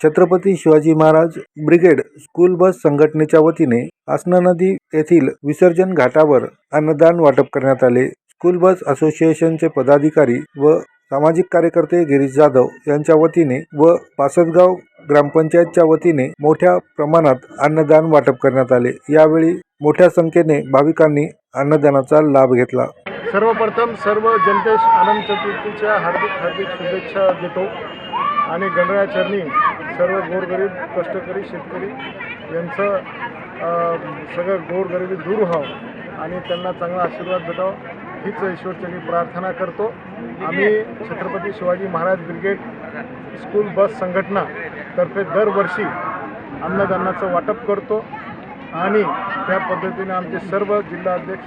Chhatrapati Shivaji Maharaj brigade school bus संघटनेच्या वतीने आसना नदी येथील विसर्जन घाटावर अन्नदान वाटप करण्यात आले. स्कूल बस असोसिएशनचे पदाधिकारी व सामाजिक कार्यकर्ते गिरीश जाधव यांच्या वतीने व पासदगाव ग्रामपंचायतच्या वतीने मोठ्या प्रमाणात अन्नदान वाटप करण्यात आले. यावेळी मोठ्या संख्येने भाविकांनी अन्नदानाचा लाभ घेतला. सर्वप्रथम सर्व जनतेस आनंद चतुर्थीच्या हार्दिक हार्दिक शुभेच्छा देतो. आणि गणराया चरणी सर्व गोरगरीब कष्टकरी शेतकरी यांचं सगळं गोरगरिबी दूर व्हावं आणि त्यांना चांगला आशीर्वाद भेटावं. हीच ईश्वरचरणी प्रार्थना करतो. आम्ही Chhatrapati Shivaji Maharaj brigade school bus संघटना तर्फे दरवर्षी अन्नदानाचं वाटप करतो. आणि त्या पद्धतीने आमचे सर्व जिल्हाध्यक्ष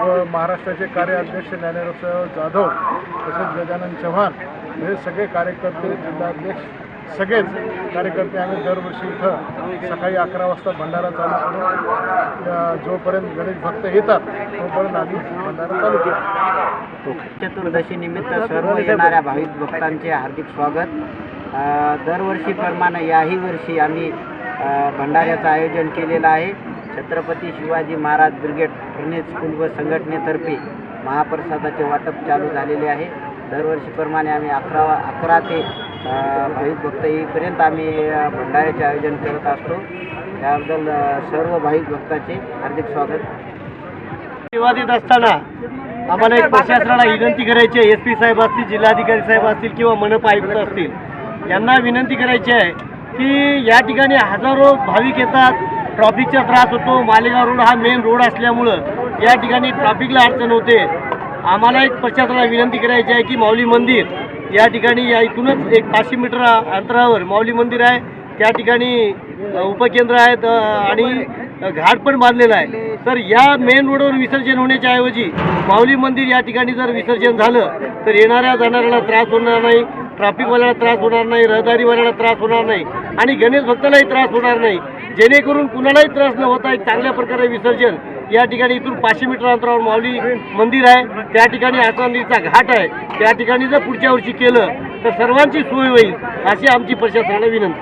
व महाराष्ट्राचे कार्याध्यक्ष ज्ञानेश्वर जाधव तसेच गजानन चव्हाण हे सगळे कार्यकर्ते जिल्हाध्यक्ष सगळेच कार्यकर्ते आम्ही दरवर्षी इथं सकाळी अकरा वाजता भंडारा चालू करू. जोपर्यंत गणेश भक्त येतात तोपर्यंत आम्ही भंडारा चालू करू. चतुर्दशी निमित्त सर्व येणाऱ्या भाविक भक्तांचे हार्दिक स्वागत. दरवर्षीप्रमाणे याही वर्षी आम्ही भंडाऱ्याचं आयोजन केलेलं आहे. छत्रपती शिवाजी महाराज ब्रिगेड पुणे स्कूल व संघटनेतर्फे महाप्रसादाचे वाटप चालू झालेले आहे. दरवर्षीप्रमाणे आम्ही अकरा अकरा ते भाविक भक्त येईपर्यंत आम्ही भंडाऱ्याचे आयोजन करत असतो. त्याबद्दल सर्व भाविक भक्ताचे हार्दिक स्वागत. विवादित असताना आम्हाला एक प्रशासनाला विनंती करायची आहे. एस पी साहेब असतील जिल्हाधिकारी साहेब असतील किंवा मनपा आयुक्त असतील यांना विनंती करायची आहे की या ठिकाणी हजारो भाविक येतात. ट्रॉफिकचा त्रास होतो. मालेगाव रोड हा मेन रोड असल्यामुळं या ठिकाणी ट्रॅफिकला अडचण होते. आम्हाला एक प्रशासनाला विनंती करायची आहे की माऊली मंदिर या ठिकाणी या इथूनच एक पाचशे मीटर अंतरावर माऊली मंदिर आहे. त्या ठिकाणी उपकेंद्र आहेत आणि घाट पण बांधलेला आहे. तर या मेन रोडवर विसर्जन होण्याच्या ऐवजी माऊली मंदिर या ठिकाणी जर विसर्जन झालं तर येणाऱ्या जाणाऱ्याला त्रास होणार नाही ट्रॅफिकवाल्याला त्रास होणार नाही रहदारीवाल्याला त्रास होणार नाही. आणि गणेश भक्तालाही त्रास होणार नाही. जेणेकरून कुणालाही त्रास न होता एक चांगल्या प्रकारे विसर्जन. या ठिकाणी इथून पाचशे मीटर अंतरावर माऊली मंदिर आहे. त्या ठिकाणी आसांदीचा घाट आहे. त्या ठिकाणी जर पुढच्या वर्षी केलं तर सर्वांची सोय होईल अशी आमची प्रशासनाला विनंती